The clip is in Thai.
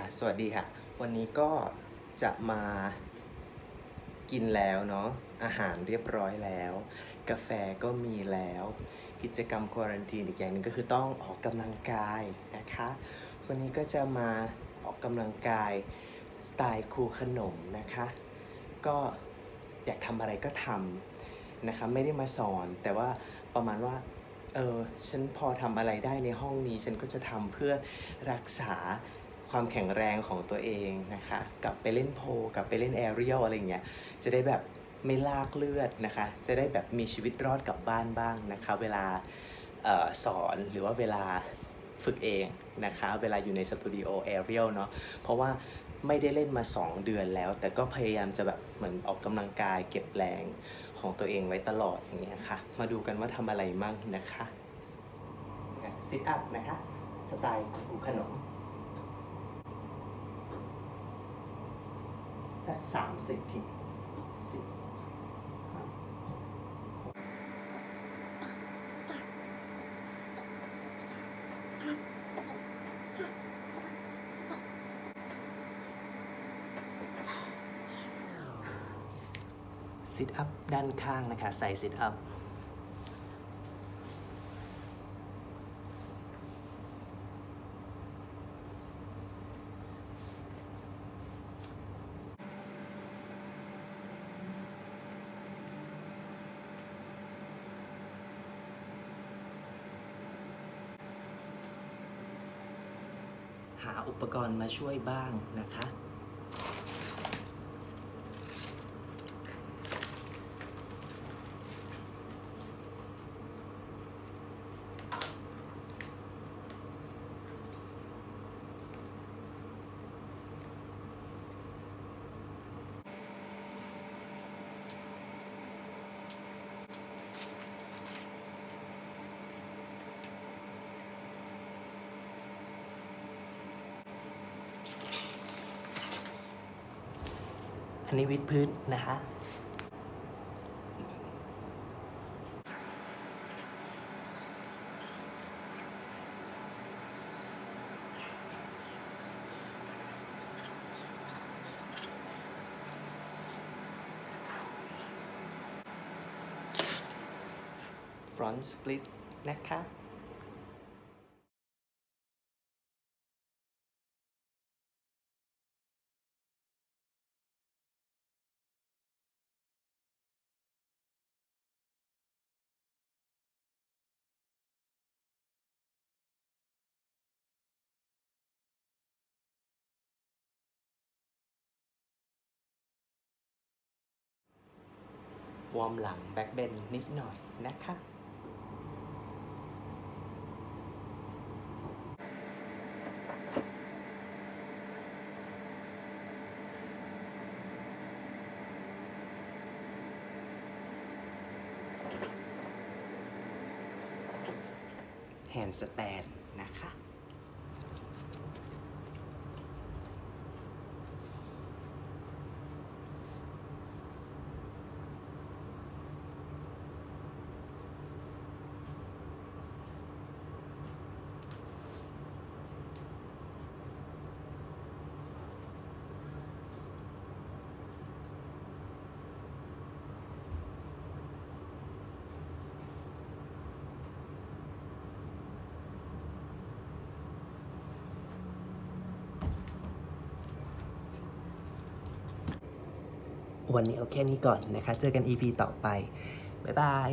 ค่ะ สวัสดีค่ะ วันนี้ก็จะมากินแล้วเนาะ อาหารเรียบร้อยแล้ว กาแฟก็มีแล้ว กิจกรรมควอรันทีนอีกอย่างหนึ่งก็คือต้องออกกำลังกายนะคะ วันนี้ก็จะมาออกกำลังกายสไตล์ครูขนมนะคะ ก็อยากทำอะไรก็ทำนะคะ ไม่ได้มาสอนแต่ว่าประมาณว่าเออฉันพอทำอะไรได้ในห้องนี้ ฉันก็จะทำเพื่อรักษา ความแข็งแรงของตัวเองนะคะ กลับไปเล่นโพกลับไปเล่นแอเรียลอะไรอย่างเงี้ยจะได้แบบไม่ลากเลือดนะคะ จะได้แบบมีชีวิตรอดกลับบ้านบ้างนะคะ เวลาออสอนหรือว่าเวลาฝึกเองนะคะ เวลาอยู่ในสตูดิโอแอเรียลเนาะเพราะว่าไม่ได้เล่นมา 2 เดือนแล้ว แต่ก็พยายามจะแบบเหมือนออกกำลังกายเก็บแรงของตัวเองไว้ตลอดอย่างเงี้ยค่ะ มาดูกันว่าทำอะไรมั่งนะคะซิทอัพนะคะ สไตล์กูขนม สักสามสิบทีสิบซิทอัพด้านข้างนะคะ ใส่ซิทอัพ หาอุปกรณ์มาช่วยบ้างนะคะ อันนี้วิดพื้นนะคะ front split นะคะ วอร์มหลังแบ็คเบนนิดหน่อยนะคะแฮนด์สแตนนะคะ วันนี้เอาแค่นี้ก่อนนะคะ เจอกัน EP ต่อไป บ๊ายบาย